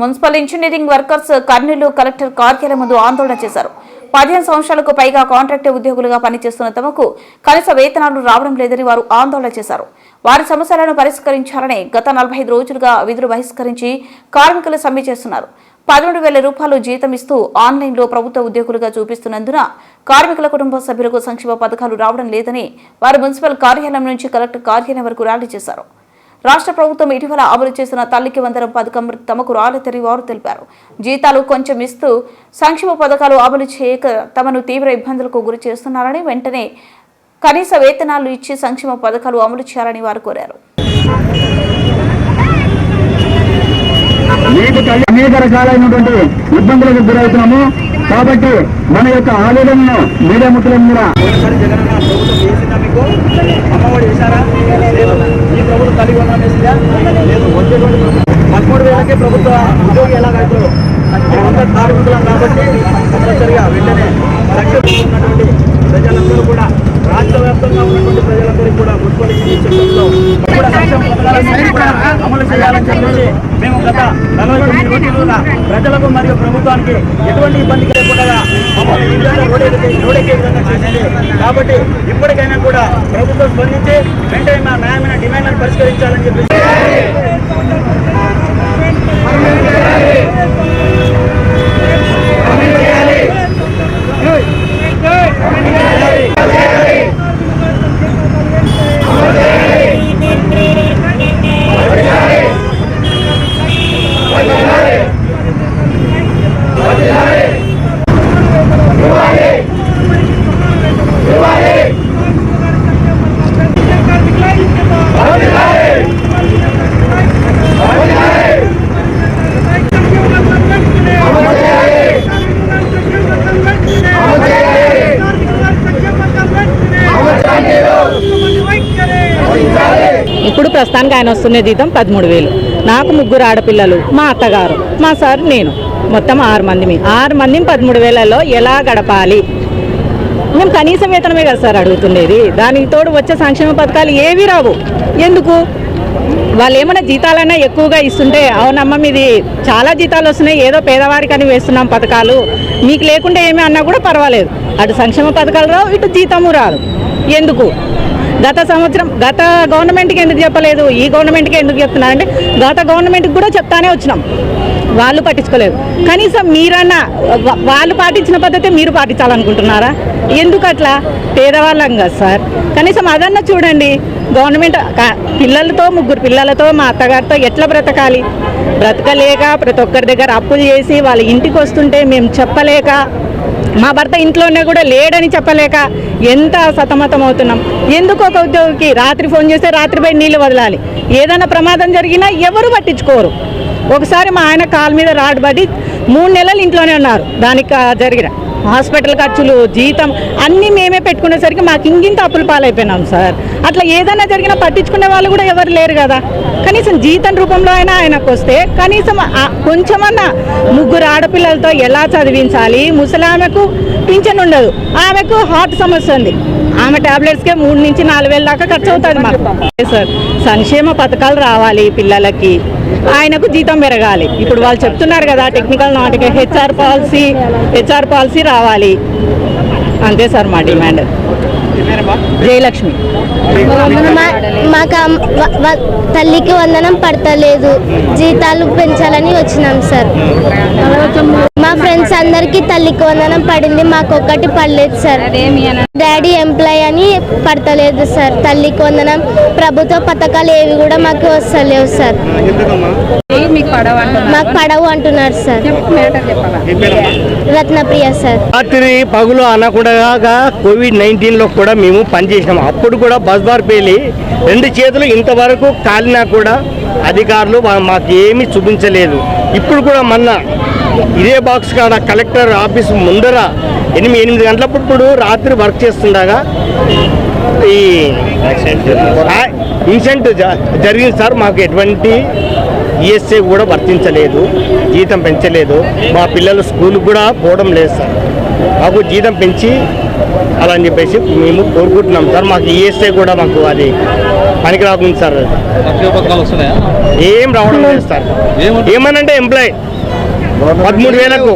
Municipal engineering workers Kurnool collector కార్యాలయం ముందు ఆందోళన చేశారు. పదిహేను సంవత్సరాలకు పైగా కాంట్రాక్ట్ ఉద్యోగులుగా పనిచేస్తున్న తమకు కనీస వేతనాలు రావడం లేదని వారు ఆందోళన చేశారు. వారి సమస్యలను పరిష్కరించాలని గత నలభై ఐదు రోజులుగా విధులు బహిష్కరించి కార్మికులు సమ్మె చేస్తున్నారు. పదమూడు వేల రూపాయలు జీతం ఇస్తూ ఆన్లైన్లో ప్రభుత్వ ఉద్యోగులుగా చూపిస్తున్నందున కార్మికుల కుటుంబ సభ్యులకు సంక్షేమ పథకాలు రావడం లేదని వారు మున్సిపల్ కార్యాలయం నుంచి కలెక్టర్ కార్యాలయం వరకు ర్యాలీ చేశారు. రాష్ట్ర ప్రభుత్వం ఇటీవల అమలు చేసిన తల్లికి వందనం పథకం తమకు రాలేదని వారు తెలిపారు. జీతాలు కొంచెం ఇస్తూ సంక్షేమ పథకాలు అమలు చేయక తమను తీవ్ర ఇబ్బందులకు గురి చేస్తున్నారని వెంటనే కనీస వేతనాలు ఇచ్చి సంక్షేమ పథకాలు అమలు చేయాలని వారు కోరారు. అనేక రకాలైనటువంటి ఇబ్బందులకు గురవుతున్నాము. కాబట్టి మన యొక్క ఆవేదనను మీడియా వేసిందా మీకు? అమ్మఒడి ప్రభుత్వం కలిగి ఉన్న లేదు వచ్చేటువంటి పదమూడు వేలకే ప్రభుత్వ ఉద్యోగి ఎలాగైతుందో మేమంతా కార్మికులం కాబట్టి కంపల్సరిగా వెంటనే లక్ష్యం ఉన్నటువంటి ప్రజలందరూ కూడా రాష్ట్ర వ్యాప్తంగా ఉన్నటువంటి ప్రజలందరికీ కూడా మున్సిపల్ అమలు చేయాలని చెప్పేసి మేము గత నలభై తొమ్మిది ప్రజలకు మరియు ప్రభుత్వానికి ఎటువంటి ఇబ్బంది లేకుండా మమ్మల్ని ఈ విధంగా విధంగా చేసింది. కాబట్టి ఇప్పటికైనా కూడా ప్రభుత్వం స్పందించి వెంటనే మా న్యాయమైన డిమాండ్లను పరిష్కరించాలని చెప్పేసి ప్రస్తుతానికి ఆయన వస్తున్న జీతం పదమూడు వేలు. నాకు ముగ్గురు ఆడపిల్లలు మా అత్తగారు మా సార్ నేను. మొత్తం ఆరు మంది ఆరు మంది పదమూడు వేలలో ఎలా గడపాలి? మేము కనీస వేతనమే కదా సార్ అడుగుతుండేది. దానికి తోడు వచ్చే సంక్షేమ పథకాలు ఏవి రావు. ఎందుకు? వాళ్ళు ఏమైనా జీతాలైనా ఎక్కువగా ఇస్తుంటే అవునమ్మ మీది చాలా జీతాలు వస్తున్నాయి ఏదో పేదవారికని వేస్తున్నాం పథకాలు. మీకు లేకుండా ఏమి అన్నా కూడా పర్వాలేదు. అటు సంక్షేమ పథకాలు రావు ఇటు జీతము రాదు. ఎందుకు? గత సంవత్సరం గత గవర్నమెంట్కి ఎందుకు చెప్పలేదు? ఈ గవర్నమెంట్కి ఎందుకు చెప్తున్నారంటే గత గవర్నమెంట్కి కూడా చెప్తానే వచ్చినాం. వాళ్ళు పట్టించుకోలేదు. కనీసం మీరన్నా వాళ్ళు పాటించిన పద్ధతి మీరు పాటించాలనుకుంటున్నారా? ఎందుకు అట్లా? పేదవాళ్ళం కదా సార్. కనీసం అదన్నా చూడండి. గవర్నమెంట్ పిల్లలతో ముగ్గురు పిల్లలతో మా అత్తగారితో ఎట్లా బ్రతకాలి? బ్రతకలేక ప్రతి ఒక్కరి దగ్గర అప్పులు చేసి వాళ్ళ ఇంటికి వస్తుంటే మేము చెప్పలేక మా భర్త ఇంట్లోనే కూడా లేడని చెప్పలేక ఎంత సతమతం అవుతున్నాం. ఎందుకు ఒక ఉద్యోగికి రాత్రి ఫోన్ చేస్తే రాత్రి పోయి నీళ్ళు వదలాలి? ఏదైనా ప్రమాదం జరిగినా ఎవరు పట్టించుకోరు. ఒకసారి మా ఆయన కాలు మీద రాడ్ పడి మూడు నెలలు ఇంట్లోనే ఉన్నారు. దానికి జరిగిన హాస్పిటల్ ఖర్చులు జీతం అన్నీ మేమే పెట్టుకునేసరికి మాకు ఇంగింత అప్పుల పాలైపోయినాం సార్. అట్లా ఏదైనా జరిగినా పట్టించుకునే వాళ్ళు కూడా ఎవరు లేరు కదా. కనీసం జీతం రూపంలో అయినా ఆయనకు వస్తే కనీసం కొంచెమన్నా ముగ్గురు ఆడపిల్లలతో ఎలా చదివించాలి? ముసలామెకు పింఛన్ ఉండదు. ఆమెకు హార్ట్ సమస్య ఉంది. ఆమె టాబ్లెట్స్కే మూడు నుంచి నాలుగు వేల దాకా ఖర్చు అవుతుంది మాకు సార్ సంక్షేమ పథకాలు రావాలి పిల్లలకి. ఆయనకు జీతం పెరగాలి. ఇప్పుడు వాళ్ళు చెప్తున్నారు కదా టెక్నికల్ నాటిక హెచ్ఆర్ పాలసీ హెచ్ఆర్ పాలసీ రావాలి. అంతే సార్ మా డిమాండ్. జయలక్ష్మి. మా- మాకు తల్లికి వందనం పడతలేదు. జీతాలు పెంచాలని వచ్చినాం సార్. మా ఫ్రెండ్స్ అందరికి తల్లికి వందనం పడింది మాకు ఒక్కటి పడలేదు సార్. డాడీ పడతలేదు సార్. తల్లికి వందనం ప్రభుత్వ పథకాలు ఏవి కూడా మాకు వస్తలేవు సార్. మాకు పడవు అంటున్నారు? సార్. రత్నప్రియ సార్. రాత్రి పగులు అనకుండా కోవిడ్ నైన్టీన్లో కూడా మేము పనిచేసాము అప్పుడు కూడా బస్ బార్ పేలి రెండు చేతులు ఇంతవరకు కాలినా కూడా అధికారులు మాకు ఏమీ చూపించలేదు. ఇప్పుడు కూడా మొన్న ఇదే బాక్స్ కాడ కలెక్టర్ ఆఫీస్ ముందర ఎనిమిది ఎనిమిది గంటలప్పుడు రాత్రి వర్క్ చేస్తుండగా ఈ ఇన్సిడెంట్ జరిగింది సార్. మాకు ఎటువంటి ఈఎస్ఐ కూడా వర్తించలేదు. జీతం పెంచలేదు. మా పిల్లలు స్కూల్కి కూడా పోవడం లేదు సార్. మాకు జీతం పెంచి అలా అని చెప్పేసి మేము కోరుకుంటున్నాం సార్. మాకు ఈఎస్ఐ కూడా మాకు అది పనికి రాకుండా సార్. ఏం రావడం లేదు సార్? ఏమనంటే ఎంప్లాయ్ పదమూడు వేలకు.